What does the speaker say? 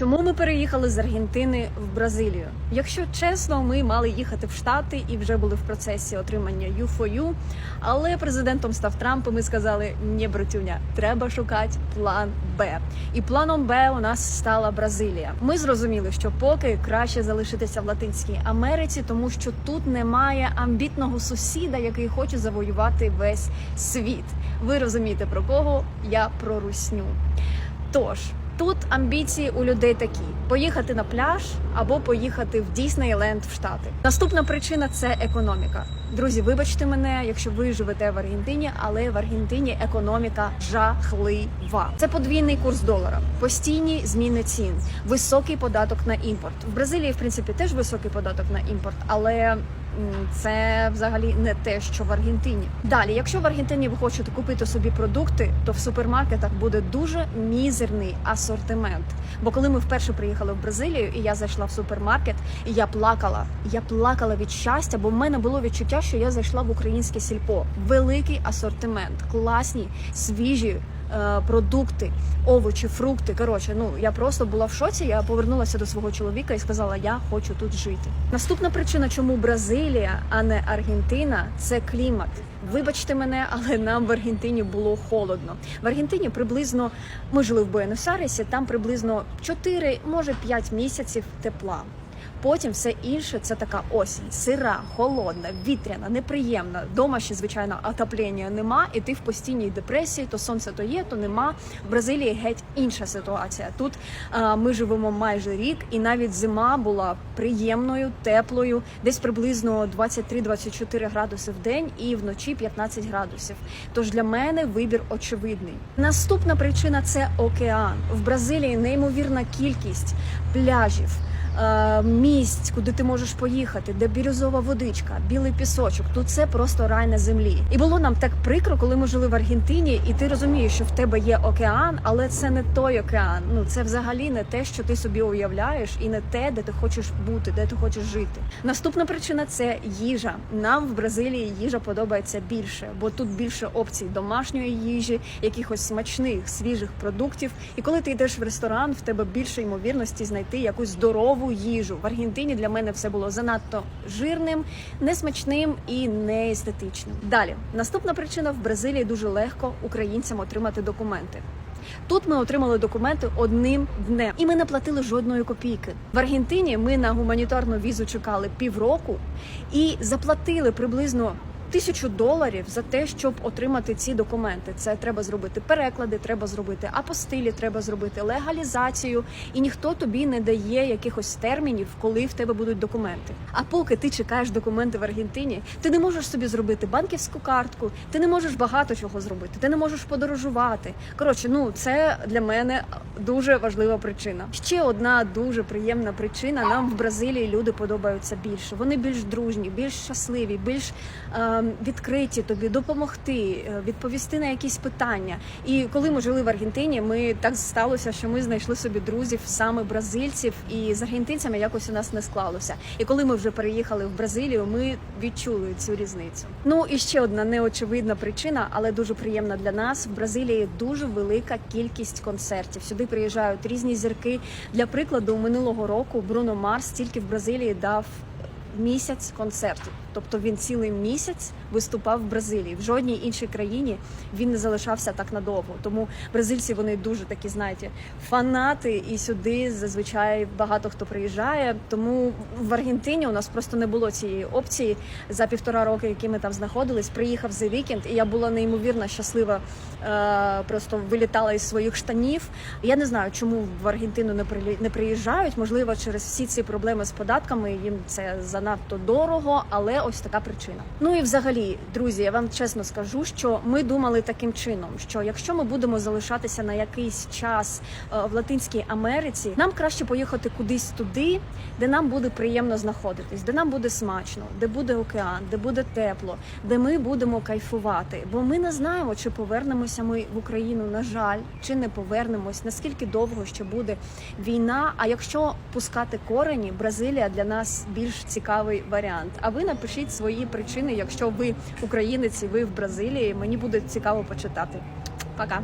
Чому ми переїхали з Аргентини в Бразилію? Якщо чесно, ми мали їхати в Штати і вже були в процесі отримання U4U, але президентом став Трамп, і ми сказали: ні, братюня, треба шукати план Б. І планом Б у нас стала Бразилія. Ми зрозуміли, що поки краще залишитися в Латинській Америці, тому що тут немає амбітного сусіда, який хоче завоювати весь світ. Ви розумієте про кого? Я про русню. Тож тут амбіції у людей такі: поїхати на пляж або поїхати в Діснейленд в Штати. Наступна причина це економіка. Друзі, вибачте мене, якщо ви живете в Аргентині, але в Аргентині економіка жахлива. Це подвійний курс долара, постійні зміни цін, високий податок на імпорт. В Бразилії, в принципі, теж високий податок на імпорт, але це взагалі не те, що в Аргентині. Далі, якщо в Аргентині ви хочете купити собі продукти, то в супермаркетах буде дуже мізерний асортимент. Бо коли ми вперше приїхали в Бразилію, і я зайшла в супермаркет, і я плакала. Я плакала від щастя, бо в мене було відчуття, що я зайшла в українське сільпо. Великий асортимент, класні, свіжі. Е, Продукти, овочі, фрукти. Коротше, ну я просто була в шоці. Я повернулася до свого чоловіка і сказала: Я хочу тут жити. Наступна причина, чому Бразилія, а не Аргентина, це клімат. Вибачте мене, але нам в Аргентині було холодно. В Аргентині приблизно ми жили в Буенос-Айресі, там приблизно 4, може 5 місяців тепла. Потім все інше це така осінь, сира, холодна, вітряна, неприємна. Дома ще звичайно отоплення нема, і ти в постійній депресії. То сонце то є, то нема. В Бразилії геть інша ситуація. Тут а, ми живемо майже рік, і навіть зима була приємною, теплою, десь приблизно 23-24 градуси в день, і вночі 15 градусів. Тож для мене вибір очевидний. Наступна причина це океан. В Бразилії неймовірна кількість пляжів місць, куди ти можеш поїхати, де бірюзова водичка, білий пісочок. Тут це просто рай на землі. І було нам так прикро, коли ми жили в Аргентині, і ти розумієш, що в тебе є океан, але це не той океан. Ну це взагалі не те, що ти собі уявляєш, і не те, де ти хочеш бути, де ти хочеш жити. Наступна причина це їжа. Нам в Бразилії їжа подобається більше, бо тут більше опцій домашньої їжі, якихось смачних свіжих продуктів. І коли ти йдеш в ресторан, в тебе більше ймовірності знайти якусь здорову їжу. В Аргентині для мене все було занадто жирним, несмачним і неестетичним. Далі наступна причина в Бразилії дуже легко українцям отримати документи. Тут ми отримали документи одним днем, і ми не платили жодної копійки. В Аргентині ми на гуманітарну візу чекали півроку і заплатили приблизно. Тисячу доларів за те, щоб отримати ці документи. Це треба зробити переклади, треба зробити апостилі, треба зробити легалізацію, і ніхто тобі не дає якихось термінів, коли в тебе будуть документи. А поки ти чекаєш документи в Аргентині, ти не можеш собі зробити банківську картку, ти не можеш багато чого зробити, ти не можеш подорожувати. Коротше, ну це для мене дуже важлива причина. Ще одна дуже приємна причина. Нам в Бразилії люди подобаються більше. Вони більш дружні, більш щасливі, більш е, відкриті тобі допомогти, е, відповісти на якісь питання. І коли ми жили в Аргентині, ми так сталося, що ми знайшли собі друзів саме бразильців, і з аргентинцями якось у нас не склалося. І коли ми вже переїхали в Бразилію, ми відчули цю різницю. Ну і ще одна неочевидна причина, але дуже приємна для нас. В Бразилії дуже велика кількість концертів. Сюди приїжджають різні зірки. Для прикладу, минулого року Бруно Марс тільки в Бразилії дав місяць концертів. Тобто він цілий місяць виступав в Бразилії. В жодній іншій країні він не залишався так надовго. Тому бразильці вони дуже такі, знаєте, фанати, і сюди зазвичай багато хто приїжджає. Тому в Аргентині у нас просто не було цієї опції за півтора роки, які ми там знаходились. Приїхав The Weeknd, і я була неймовірно щаслива. Е, просто вилітала із своїх штанів. Я не знаю, чому в Аргентину не не приїжджають. Можливо, через всі ці проблеми з податками їм це занадто дорого, але ось така причина. Ну і взагалі, друзі, я вам чесно скажу, що ми думали таким чином, що якщо ми будемо залишатися на якийсь час е, в Латинській Америці, нам краще поїхати кудись туди, де нам буде приємно знаходитись, де нам буде смачно, де буде океан, де буде тепло, де ми будемо кайфувати. Бо ми не знаємо, чи повернемося ми в Україну, на жаль, чи не повернемось, наскільки довго ще буде війна. А якщо пускати корені, Бразилія для нас більш цікавий варіант. А ви напишіть свої причини, якщо ви українець і ви в Бразилії. Мені буде цікаво почитати. Пока.